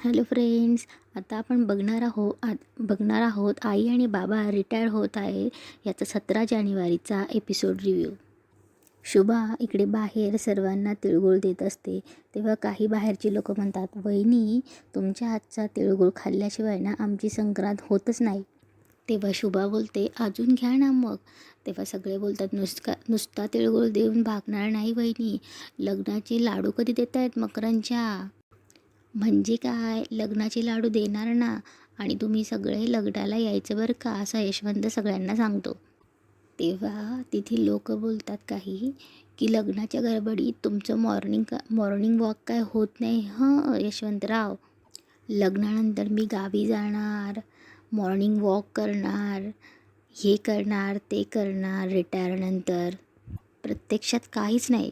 Hello friends आता आपण बघणार आहो बघणार आहोत आई आणि बाबा रिटायर होत आहे याचा सतरा जानेवारीचा एपिसोड रिव्ह्यू शुभा इकडे बाहेर सर्वांना तिळगुळ देत असते. तेव्हा काही बाहेरची लोक म्हणतात वहिनी तुमच्या हातचा तिळगुळ खाल्ल्याशिवाय ना आमची संक्रांत होतच नाही. तेव्हा शुभा बोलते अजून घ्या ना मग. तेव्हा सगळे बोलतात नुसका नुसता तिळगुळ देऊन भागणार नाही वहिनी. लग्नाचे लाडू कधी देत आहेत मकरांच्या? म्हणजे काय? लग्नाचे लाडू देणार ना? आणि तुम्ही सगळे लग्नाला यायचं बरं का? असा यशवंत सगळ्यांना सांगतो. तेव्हा तिथे लोक बोलतात काही की लग्नाच्या गडबडीत तुमचं मॉर्निंग का मॉर्निंग वॉक काय होत नाही? हं यशवंतराव. लग्नानंतर मी गावी जाणार मॉर्निंग वॉक करणार हे करणार ते करणार रिटायरनंतर प्रत्यक्षात काहीच नाही.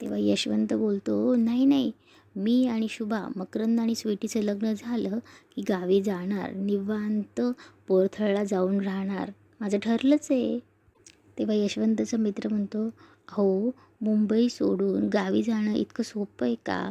तेव्हा यशवंत बोलतो नाही नाही. मी आणि शुभा मकरंद आणि स्वीटीचं लग्न झालं की गावी जाणार निवांत पोरथळला जाऊन राहणार. माझं ठरलंच आहे. तेव्हा यशवंतचा मित्र म्हणतो हो मुंबई सोडून गावी जाणं इतकं सोपं आहे का?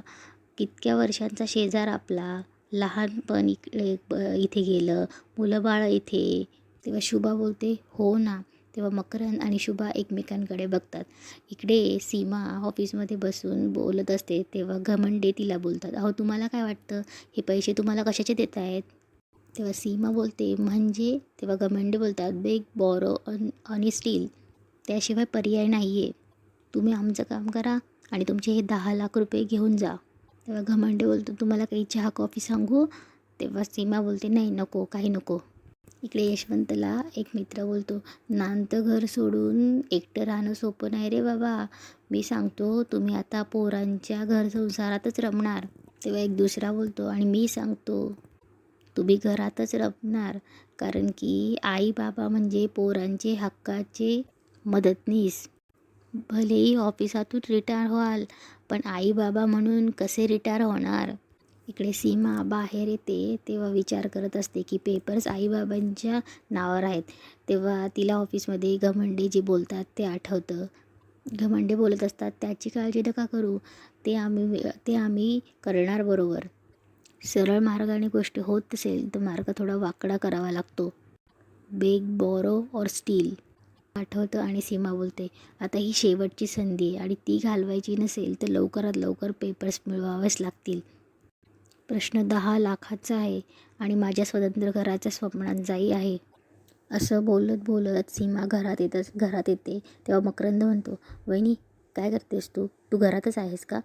कितक्या वर्षांचा शेजार आपला? लहानपण इकडे ब- इथे गेलं मुलं बाळं इथे. तेव्हा शुभा बोलते हो ना तेव्हा मकरंद आणि शुभा एकमेकांकडे बघतात. इकडे सीमा ऑफिसमध्ये बसून बोलत असते तेव्हा घमंडे तिला बोलतात अहो तुम्हाला काय वाटतं? हे पैसे तुम्हाला कशाचे देत आहेत? तेव्हा सीमा बोलते म्हणजे? तेव्हा घमंडे बोलतात बेग बॉरो अन आणि स्टील त्याशिवाय पर्याय नाही आहे तुम्ही आमचं काम करा आणि तुमचे हे दहा लाख रुपये घेऊन जा. तेव्हा घमंडे बोलतो तुम्हाला काही चहा कॉफी सांगू? तेव्हा सीमा बोलते नाही नको काही नको. इकडे यशवंतला एक मित्र बोलतो नांत घर सोडून एकटं राहणं सोपं नाही रे बाबा. मी सांगतो तुम्ही आता पोरांच्या घर संसारातच रमणार. तेव्हा एक दुसरा बोलतो आणि मी सांगतो तुम्ही घरातच रमणार. कारण की आई बाबा म्हणजे पोरांचे हक्काचे मदतनीस. भलेही ऑफिसातून रिटायर व्हाल पण आई बाबा म्हणून कसे रिटायर होणार? इकडे सीमा बाहेर येते तेव्हा विचार करत असते की पेपर्स आईबाबांच्या नावावर आहेत. तेव्हा तिला ऑफिसमध्ये घमंडे जे बोलतात ते आठवतं. घमंडे बोलत असतात त्याची काळजी नका करू. ते आम्ही ते आम्ही करणार बरोबर. सरळ मार्गाने गोष्टी होत असेल तर मार्ग थोडा वाकडा करावा लागतो. बेग बॉरो और स्टील आठवतं आणि सीमा बोलते आता ही शेवटची संधी आहे आणि ती घालवायची नसेल तर लवकरात लवकर पेपर्स मिळवावेच लागतील. प्रश्न दहा लाखाचा आहे आणि माझ्या स्वतंत्र घराच्या स्वप्नांचाही आहे. असं बोलत बोलत सीमा घरात येतच घरात येते. तेव्हा मकरंद म्हणतो वहिनी काय करतेस तू? तू घरातच आहेस का?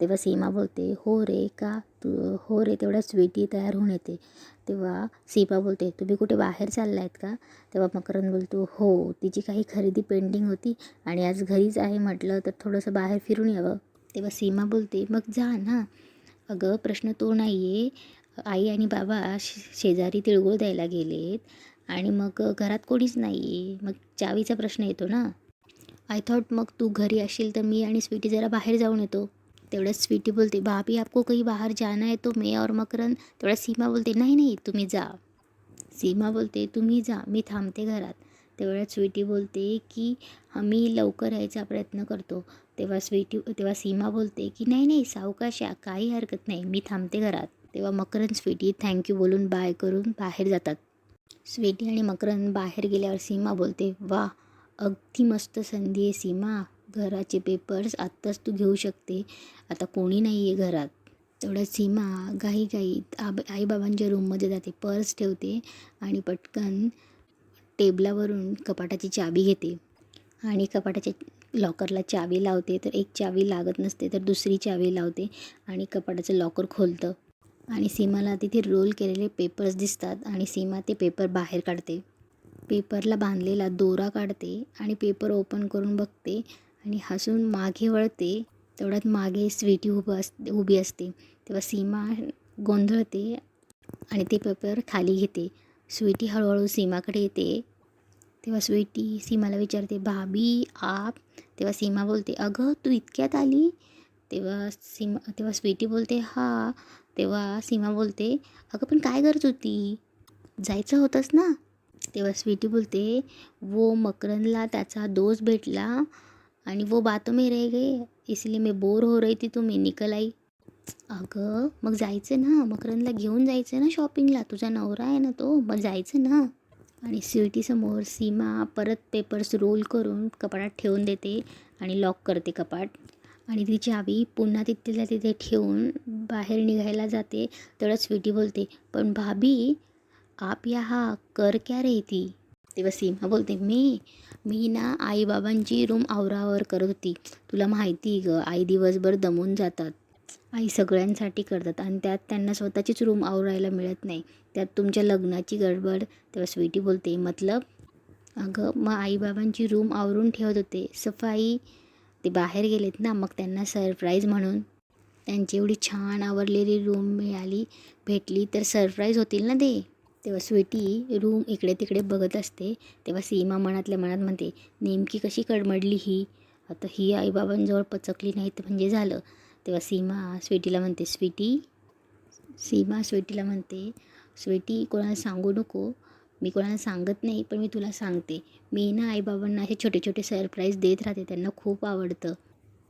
तेव्हा सीमा बोलते हो रे का? तू हो रे तेवढ्या स्वीटी तयार होऊन येते. तेव्हा सीमा बोलते तुम्ही कुठे बाहेर चालला आहेत का? तेव्हा मकरंद बोलतो हो तिची काही खरेदी पेंडिंग होती आणि आज घरीच आहे म्हटलं तर थोडंसं बाहेर फिरून यावं. तेव्हा सीमा बोलते मग जा ना. अगं प्रश्न तो नाही आहे आई आणि बाबा शे शेजारी तिळगुळ द्यायला गेलेत आणि मग घरात कोणीच नाही आहे मग चावीचा प्रश्न येतो ना? आय थॉट मग तू घरी असशील तर मी आणि स्वीटी जरा बाहेर जाऊन येतो. तेवढ्याच स्वीटी बोलते भाभी आपको कहीं बाहर जाना है तो मैं और मकरन तेवढ्या सीमा बोलते नाही नाही तुम्ही जा. सीमा बोलते तुम्ही जा मी थांबते घरात. तेवढ्यात स्वीटी बोलते की आम्ही लवकर यायचा प्रयत्न करतो. तेव्हा स्वीटी तेव्हा सीमा बोलते की नाही नाही सावकाशा काही हरकत नाही मी थांबते घरात. तेव्हा मकरंद स्वीटी थँक्यू बोलून बाय करून बाहेर जातात. स्वीटी आणि मकरंद बाहेर गेल्यावर सीमा बोलते वा अगदी मस्त संधी आहे सीमा. घराचे पेपर्स आत्ताच तू घेऊ शकते. आता कोणी नाही आहे घरात. तेवढ्यात सीमा घाई घाईत आब आईबाबांच्या रूममध्ये जाते पर्स ठेवते आणि पटकन टेबलावरून कपाटाची चावी घेते आणि कपाटाच्या लॉकरला चावी लावते. तर एक चावी लागत नसते तर दुसरी चावी लावते आणि कपाटाचं लॉकर खोलतं. आणि सीमाला तिथे रोल केलेले पेपर्स दिसतात आणि सीमा ते पेपर बाहेर काढते. पेपरला बांधलेला दोरा काढते आणि पेपर ओपन करून बघते आणि हसून मागे वळते. तेवढ्यात मागे स्वीटी उभं अस उभी असते. तेव्हा सीमा गोंधळते आणि ते पेपर खाली घेते. स्वीटी हळूहळू सीमाकडे येते. तेव्हा स्वीटी सीमाला विचारते भाभी आप? तेव्हा सीमा बोलते अगं तू इतक्यात आली? तेव्हा सीमा तेव्हा स्वीटी बोलते हा. तेव्हा सीमा बोलते अगं पण काय गरज होती? जायचं होतंस ना? तेव्हा स्वीटी बोलते वो मकरंदला त्याचा दोस्त भेटला आणि वो बातों में रह गए इसलिए मैं बोर हो रही थी तू मैं निकल आई. अगं मग जायचं ना. मकरंदला घेऊन जायचं ना शॉपिंगला तुझा नवरा आहे ना तो. मग जायचं ना. आणि स्वीटीसमोर सीमा परत पेपर्स रोल करून कपाटात ठेवून देते आणि लॉक करते कपाट. आणि ती चावी पुन्हा तिथल्या तिथे ठेवून बाहेर निघायला जाते. तेवढ्यात स्वीटी बोलते पण भाभी आप या हा कर क्या रे ती तेव्हा सीमा बोलते मी मी ना आईबाबांची रूम आवरावर करत होती. तुला माहिती ग आई दिवसभर दमून जातात. आई सगळ्यांसाठी करतात आणि त्यात त्यांना स्वतःचीच रूम आवरायला मिळत नाही. त्यात तुमच्या लग्नाची गडबड तेव्हा स्वीटी बोलते मतलब? अगं मग आईबाबांची रूम आवरून ठेवत होते. सफाई ते बाहेर गेलेत ना मग त्यांना सरप्राईज म्हणून. त्यांची एवढी छान आवरलेली रूम मिळाली भेटली तर सरप्राईज होतील ना ते? तेव्हा स्वीटी रूम इकडे तिकडे बघत असते. तेव्हा सीमा मनातल्या मनात म्हणते नेमकी कशी कडमडली ही? आता ही आईबाबांजवळ पचकली नाही तर म्हणजे झालं. तेव्हा सीमा स्वीटीला म्हणते स्वीटी. सीमा स्वीटीला म्हणते स्वीटी कोणाला सांगू नको. मी कोणाला सांगत नाही पण मी तुला सांगते. मी ना आईबाबांना असे छोटे छोटे सरप्राईज देत राहते. त्यांना खूप आवडतं.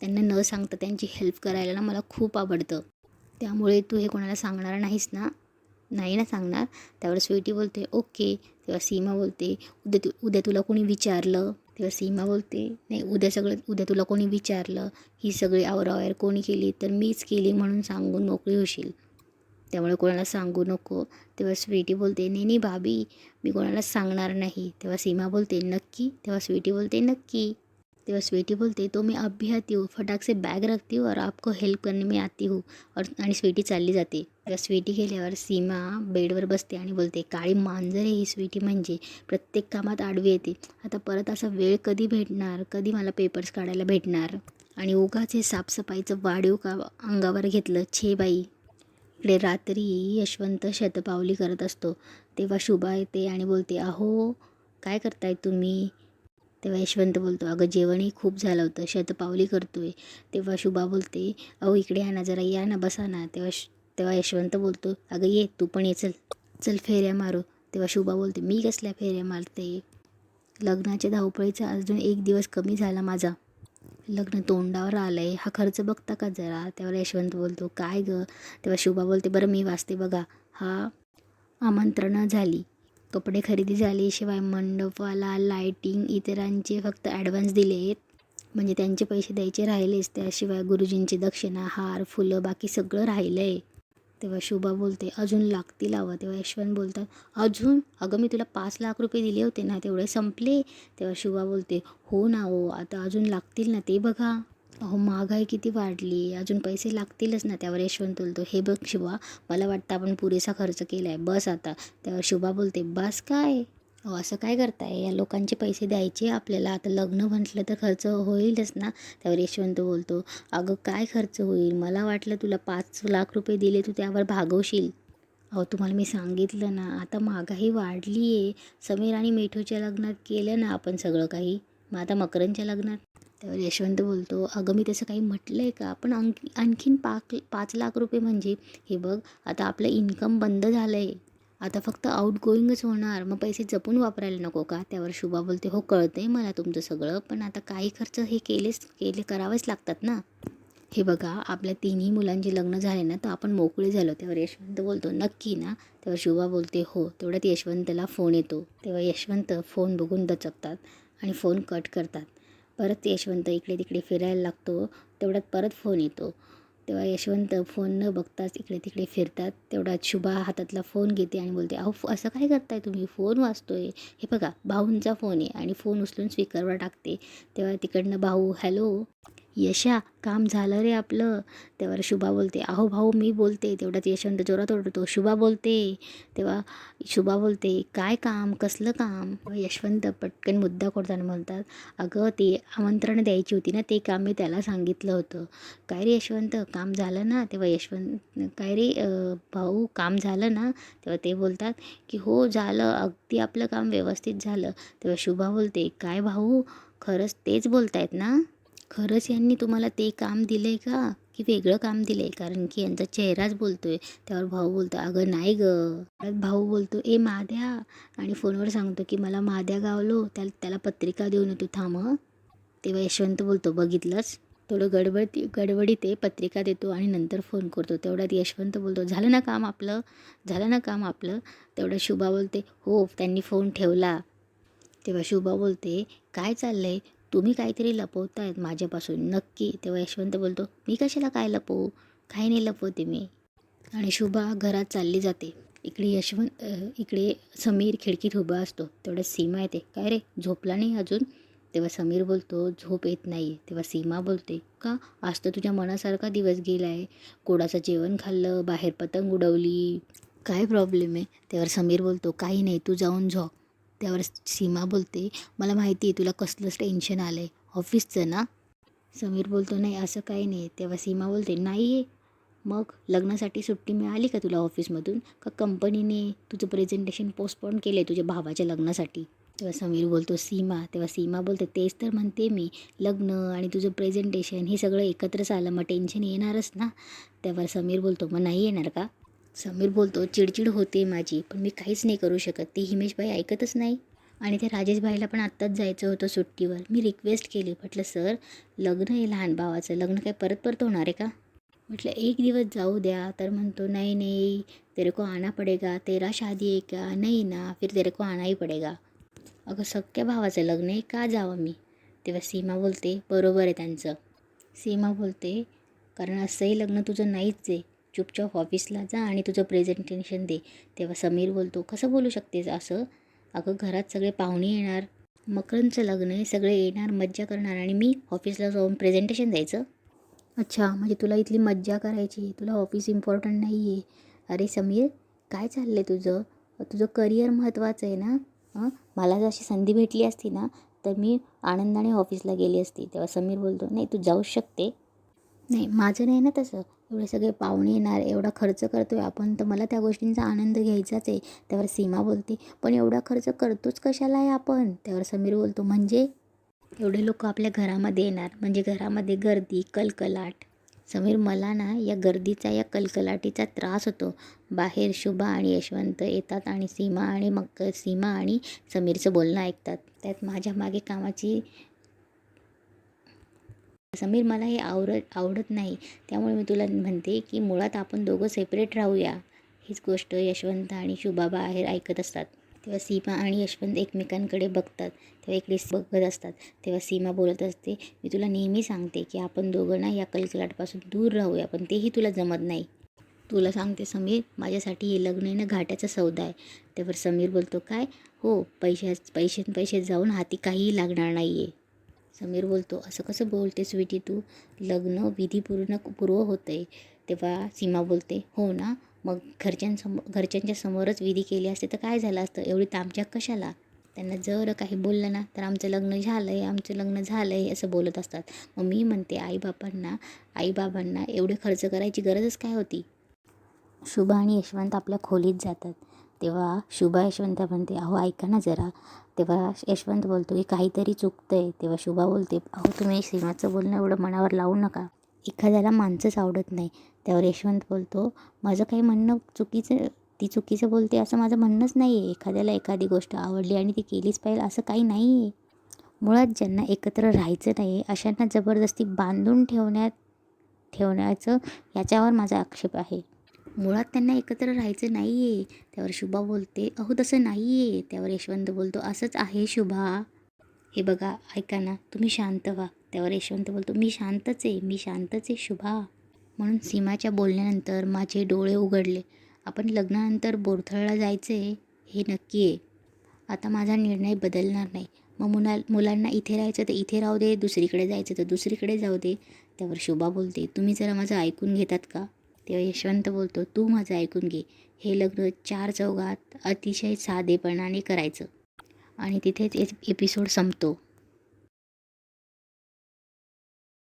त्यांना न सांगता त्यांची हेल्प करायला ना मला खूप आवडतं. त्यामुळे तू हे कोणाला सांगणार नाहीस ना? नाही ना सांगणार. त्यावर स्वीटी बोलते ओके. तेव्हा सीमा बोलते उद्या तू उद्या तुला कोणी विचारलं तेव्हा सीमा बोलते नाही उद्या सगळं उद्या तुला कोणी विचारलं ही सगळी आवरावर कोणी केली तर मीच केली म्हणून सांगून मोकळी होशील. त्यामुळे कोणाला सांगू नको. तेव्हा स्वीटी बोलते नाही नाही भाभी मी कोणाला सांगणार नाही. तेव्हा सीमा बोलते नक्की? तेव्हा स्वीटी बोलते नक्की. तेव्हा स्वीटी बोलते तो मैं अब भी आती हूँ फटाक से बैग रखती हूँ और आपको हेल्प करने में आती हूँ। और आणि स्वीटी चालली जाते तेव्हा स्वीटी गेल्यावर सीमा बेडवर बसते आणि बोलते काळी मांजर आहे ही स्वीटी म्हणजे प्रत्येक कामात आडवी येते। आता परत असा वेळ कधी भेटणार? कधी मला पेपर्स काढायला भेटणार? आणि उगाच हे साफसफाईचं वाढीव का अंगावर घेतलं? छे बाई. इकडे रात्री यशवंत शतपावली करत असतो. तेव्हा शुभा येते आणि बोलते अहो काय करताय तुम्ही? तेव्हा यशवंत बोलतो अगं जेवणही खूप झालं होतं शतपावली करतो आहे तेव्हा शुभा बोलते अहो इकडे या ना जरा या ना बसा ना. तेव्हा श तेव्हा यशवंत बोलतो अगं ये तू पण ये चल चल फेऱ्या मारू. तेव्हा शुभा बोलते मी कसल्या फेऱ्या मारते? लग्नाच्या धावपळीचा अजून एक दिवस कमी झाला माझा. लग्न तोंडावर आलं आहे हा खर्च बघता का जरा? त्यावर यशवंत बोलतो काय गं? तेव्हा शुभा बोलते बरं मी वाचते बघा. हा आमंत्रणं झाली. कपडे खरेदी झाली शिवाय मंडपवाला लायटिंग इतरांचे फक्त ॲडव्हान्स दिले आहेत. म्हणजे त्यांचे पैसे द्यायचे राहिलेच त्याशिवाय गुरुजींची दक्षिणा हार फुलं बाकी सगळं राहिलं आहे तेव्हा शुभा बोलते अजून लागतील हवं तेव्हा यशवंत बोलतात अजून? अगं मी तुला पाच लाख रुपये दिले होते ना तेवढे संपले. तेव्हा शुभा बोलते हो ना हो आता अजून लागतील ना ते बघा. अहो महागाई किती वाढली. अजून पैसे लागतीलच ना त्यावर यशवंत बोलतो. हे बघ शुभा मला वाटतं आपण पुरेसा खर्च केला आहे बस आता. त्यावर शुभा बोलते बस काय? अहो असं काय करताय? या लोकांचे पैसे द्यायचे आपल्याला. आता लग्न म्हटलं तर खर्च होईलच ना. त्यावर यशवंत बोलतो अगं काय खर्च होईल? मला वाटलं तुला पाच लाख रुपये दिले तू त्यावर भागवशील. अहो तुम्हाला मी सांगितलं ना आता महागाई वाढली आहे समीर आणि मिठूच्या लग्नात केलं ना आपण सगळं काही? मग आता मकरंदच्या लग्नात? त्यावर यशवंत बोलतो. अगं मी तसं काही म्हटलं आहे का? पण आणखी आणखीन पाक पाच लाख रुपये म्हणजे हे बघ आता आपलं इन्कम बंद झालं आहे आता फक्त आउट गोईंगच होणार. मग पैसे जपून वापरायला नको का? त्यावर शुभा बोलते हो कळतं आहे मला तुमचं सगळं पण आता काही खर्च हे केलेच केले करावेच लागतात ना? हे बघा आपल्या तिन्ही मुलांचे लग्न झाले ना तर आपण मोकळे झालो. त्यावर यशवंत बोलतो नक्की ना? तेव्हा शुभा बोलते हो. तेवढ्यात यशवंतला फोन येतो. तेव्हा यशवंत फोन बघून दचकतात आणि फोन कट करतात. परत यशवंत इकडे तिकडे फिरायला लागतो तेवढ्यात परत फोन येतो. तेव्हा यशवंत फोन न बघताच इकडे तिकडे फिरतात तेवढ्यात शुभा हातातला फोन घेते आणि बोलते अहो असं काय करताय तुम्ही? फोन वाचतोय हे बघा भाऊंचा फोन आहे आणि फोन उचलून स्पीकरवर टाकते. तेव्हा तिकडनं भाऊ हॅलो यशा काम झालं रे आपलं. तेव्हा शुभा बोलते अहो भाऊ मी बोलते तेवढ्यात यशवंत जोरात ओरडतो. शुभा बोलते. तेव्हा शुभा बोलते काय काम? कसलं काम? यशवंत पटकन मुद्दा खोडताना म्हणतात अगं ते आमंत्रण द्यायची होती ना ते काम मी त्याला सांगितलं होतं. काय रे यशवंत काम झालं ना? तेव्हा यशवंत काय रे भाऊ काम झालं ना? तेव्हा ते बोलतात की हो झालं अगदी आपलं काम व्यवस्थित झालं. तेव्हा शुभा बोलते काय भाऊ खरंच तेच बोलतायत ना? खरंच यांनी तुम्हाला ते काम दिलं आहे का? की वेगळं काम दिलं आहे कारण की यांचा चेहराच बोलतो आहे त्यावर भाऊ बोलतो अगं नाही गं. भाऊ बोलतो ए माद्या आणि फोनवर सांगतो की मला माद्या गावलो. त्याला त्याला पत्रिका देऊन येतो. थांब तेव्हा यशवंत बोलतो बघितलंच थोडं गडबड गडबडीत ते पत्रिका देतो आणि नंतर फोन करतो. तेवढ्यात यशवंत बोलतो झालं ना काम आपलं? झालं ना काम आपलं? तेवढं शुभा बोलते हो त्यांनी फोन ठेवला. तेव्हा शुभा बोलते काय चाललं आहे तुम्ही काहीतरी लपवतायत माझ्यापासून. नक्की. तेव्हा यशवंत बोलतो मी कशाला काय लपवू? काही नाही लपवते मी. आणि शुभा घरात चालली जाते. इकडे यशवंत इकडे समीर खिडकीत उभा असतो. तेवढ्या सीमा येते. काय रे? झोपला नाही अजून? तेव्हा समीर बोलतो झोप येत नाही आहे तेव्हा सीमा बोलते का? आज तर तुझ्या मनासारखा दिवस गेला आहे कोडाचं जेवण खाल्लं? बाहेर पतंग उडवली? काय प्रॉब्लेम आहे? तेव्हा समीर बोलतो काही नाही. तू जाऊन झोप. त्यावर सीमा बोलते मला माहिती आहे तुला कसलंच टेन्शन आलं आहे ऑफिसचं ना? समीर बोलतो नाही असं काही नाही. तेव्हा सीमा बोलते नाही आहे मग लग्नासाठी सुट्टी मिळाली का तुला ऑफिसमधून? का कंपनीने तुझं प्रेझेंटेशन पोस्टपोन केलं आहे तुझ्या भावाच्या लग्नासाठी? तेव्हा समीर बोलतो सीमा. तेव्हा सीमा बोलते तेच तर म्हणते मी. लग्न आणि तुझं प्रेझेंटेशन हे सगळं एकत्रच आलं मग टेन्शन येणारच ना? तेव्हा समीर बोलतो मग नाही येणार का? समीर बोलतो चिडचिड होते माझी पण मी काहीच नाही करू शकत. ते हिमेशबाई ऐकतच नाही. आणि त्या राजेशबाईला पण आत्ताच जायचं होतं सुट्टीवर. मी रिक्वेस्ट केली. म्हटलं सर लग्न आहे लहान भावाचं. लग्न काय परत परत होणार आहे का? म्हटलं एक दिवस जाऊ द्या. तर म्हणतो नाही नाही. तेरे को आना पडेगा. तेरा शादी आहे का? नाही ना. फिर तेरे को आणाही पडेगा. अगं सख्या भावाचं लग्न आहे. का जावं मी? तेव्हा सीमा बोलते बरोबर आहे त्यांचं. सीमा बोलते कारण असंही लग्न तुझं नाहीच आहे. चुपचाप ऑफिसला जा आणि तुझं प्रेझेंटेशन दे. तेव्हा समीर बोलतो कसं बोलू शकतेस असं? अगं घरात सगळे पाहुणे येणार. मकरंदचं लग्न आहे सगळे येणार मज्जा करणार आणि मी ऑफिसला जाऊन प्रेझेंटेशन द्यायचं. अच्छा म्हणजे तुला इथली मज्जा करायची तुला ऑफिस इम्पॉर्टंट नाही आहे अरे समीर काय चाललं आहे तुझं? तुझं करिअर महत्त्वाचं आहे ना? हां? मला जर अशी संधी भेटली असती ना तर मी आनंदाने ऑफिसला गेली असती. तेव्हा समीर बोलतो नाही तू जाऊच शकते. नाही माझं नाही ना तसं. एवढे सगळे पाहुणे येणार एवढा खर्च करतो आहे आपण तर मला त्या गोष्टींचा आनंद घ्यायचाच आहे. त्यावर सीमा बोलते पण एवढा खर्च करतोच कशाला आहे आपण? त्यावर समीर बोलतो म्हणजे? एवढे लोक आपल्या घरामध्ये येणार म्हणजे घरामध्ये गर्दी कलकलाट. समीर मला ना या गर्दीचा या कलकलाटीचा त्रास होतो. बाहेर शुभा आणि यशवंत येतात आणि सीमा आणि मग सीमा आणि समीरचं बोलणं ऐकतात. त्यात माझ्या मागे कामाची समीर मला हे आवडत आवडत नाही. त्यामुळे मी तुला म्हणते की मुळात आपण दोघं सेपरेट राहूया. हीच गोष्ट यशवंत आणि शुभा बाहेर ऐकत असतात. तेव्हा सीमा आणि यशवंत एकमेकांकडे बघतात. तेव्हा एकडे बघत असतात. तेव्हा सीमा बोलत असते मी तुला नेहमी सांगते की आपण दोघं ना या कलकलाटपासून दूर राहूया पण तेही तुला जमत नाही. तुला सांगते समीर माझ्यासाठी हे लग्न आहे ना घाट्याचा सौदा आहे. त्यावर समीर बोलतो काय? हो पैशा पैसे पैसे जाऊन हाती काहीही लागणार नाही आहे समीर बोलतो असं कसं बोलते स्वीटी तू? लग्न विधीपूर्ण पूर्व होतं आहे तेव्हा सीमा बोलते हो ना मग घरच्यांसमोर घरच्यांच्या समोरच विधी केली असते तर काय झालं असतं? एवढी तामच्याक कशाला? त्यांना जर काही बोललं ना तर आमचं लग्न झालं आहे आमचं लग्न झालं आहे असं बोलत असतात. मग मी म्हणते आईबापांना आईबाबांना एवढे खर्च करायची गरजच काय होती? शुभा आणि यशवंत आपल्या खोलीत जातात. तेव्हा शुभा यशवंत म्हणते अहो ऐका ना जरा. तेव्हा यशवंत बोलतो की काहीतरी चुकतं आहे तेव्हा शुभा बोलते अहो तुम्ही सीमाचं बोलणं एवढं मनावर लावू नका. एखाद्याला माणसंच आवडत नाही. त्यावर यशवंत बोलतो माझं काही म्हणणं चुकीचं ती चुकीचं बोलते असं माझं म्हणणंच नाही आहे एखाद्याला एखादी गोष्ट आवडली आणि ती केलीच पाहिजे असं काही नाही आहे मुळात ज्यांना एकत्र राहायचं नाही आहे अशांना जबरदस्ती बांधून ठेवण्यात ठेवण्याचं याच्यावर माझा आक्षेप आहे. मुळात त्यांना एकत्र राहायचं नाही आहे त्यावर शुभा बोलते अहो तसं नाही आहे त्यावर यशवंत बोलतो असंच आहे शुभा. हे बघा ऐका ना तुम्ही शांत व्हा. त्यावर यशवंत बोलतो मी शांतच आहे मी शांतच आहे शुभा. म्हणून सीमाच्या बोलण्यानंतर माझे डोळे उघडले. आपण लग्नानंतर बोरथळला जायचं आहे हे नक्की आहे. आता माझा निर्णय बदलणार नाही. मग मुला मुलांना इथे राहायचं तर इथे राहू दे दुसरीकडे जायचं तर दुसरीकडे जाऊ दे. त्यावर शुभा बोलते तुम्ही जरा माझं ऐकून घेतात का? तेव्हा यशवंत बोलतो तू माझं ऐकून घे. हे लग्न चार चौघात अतिशय साधेपणाने करायचं. आणि तिथेच एपिसोड संपतो.